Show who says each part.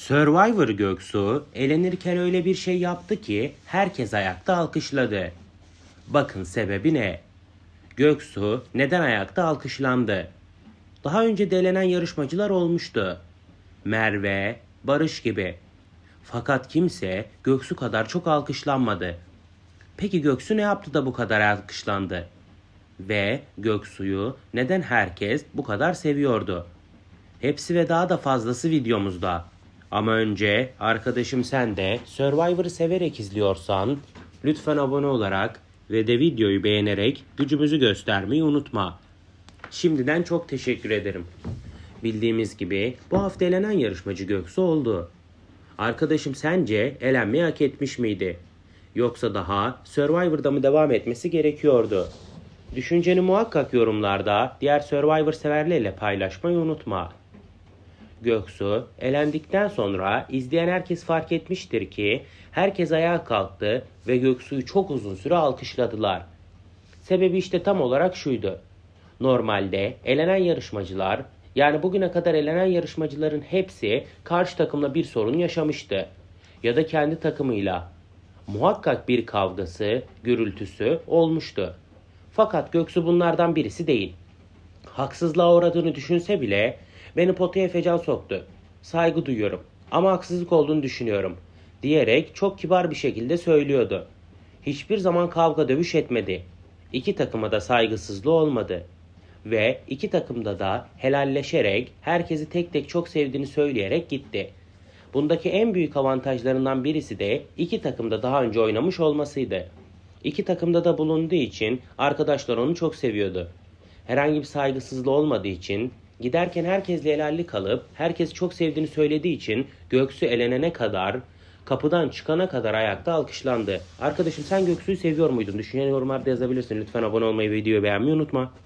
Speaker 1: Survivor Göksu elenirken öyle bir şey yaptı ki herkes ayakta alkışladı. Bakın sebebi ne? Göksu neden ayakta alkışlandı? Daha önce de elenen yarışmacılar olmuştu. Merve, Barış gibi. Fakat kimse Göksu kadar çok alkışlanmadı. Peki Göksu ne yaptı da bu kadar alkışlandı? Ve Göksu'yu neden herkes bu kadar seviyordu? Hepsi ve daha da fazlası videomuzda. Ama önce arkadaşım sen de Survivor'ı severek izliyorsan lütfen abone olarak ve de videoyu beğenerek gücümüzü göstermeyi unutma. Şimdiden çok teşekkür ederim. Bildiğimiz gibi bu hafta elenen yarışmacı Göksu oldu. Arkadaşım sence elenmeyi hak etmiş miydi? Yoksa daha Survivor'da mı devam etmesi gerekiyordu? Düşünceni muhakkak yorumlarda diğer Survivor severlerle paylaşmayı unutma. Göksu elendikten sonra izleyen herkes fark etmiştir ki herkes ayağa kalktı ve Göksu'yu çok uzun süre alkışladılar. Sebebi işte tam olarak şuydu. Normalde elenen yarışmacılar yani bugüne kadar elenen yarışmacıların hepsi karşı takımla bir sorun yaşamıştı. Ya da kendi takımıyla. Muhakkak bir kavgası, gürültüsü olmuştu. Fakat Göksu bunlardan birisi değil. Haksızlığa uğradığını düşünse bile beni potaya fecan soktu. Saygı duyuyorum ama haksızlık olduğunu düşünüyorum diyerek çok kibar bir şekilde söylüyordu. Hiçbir zaman kavga dövüş etmedi. İki takıma da saygısızlığı olmadı. Ve iki takımda da helalleşerek herkesi tek tek çok sevdiğini söyleyerek gitti. Bundaki en büyük avantajlarından birisi de iki takımda daha önce oynamış olmasıydı. İki takımda da bulunduğu için arkadaşlar onu çok seviyordu. Herhangi bir saygısızlığı olmadığı için giderken herkesle helalli kalıp herkes çok sevdiğini söylediği için Göksu elenene kadar kapıdan çıkana kadar ayakta alkışlandı. Arkadaşım sen Göksu'yu seviyor muydun? Düşünen yorumlarda yazabilirsin. Lütfen abone olmayı ve videoyu beğenmeyi unutma.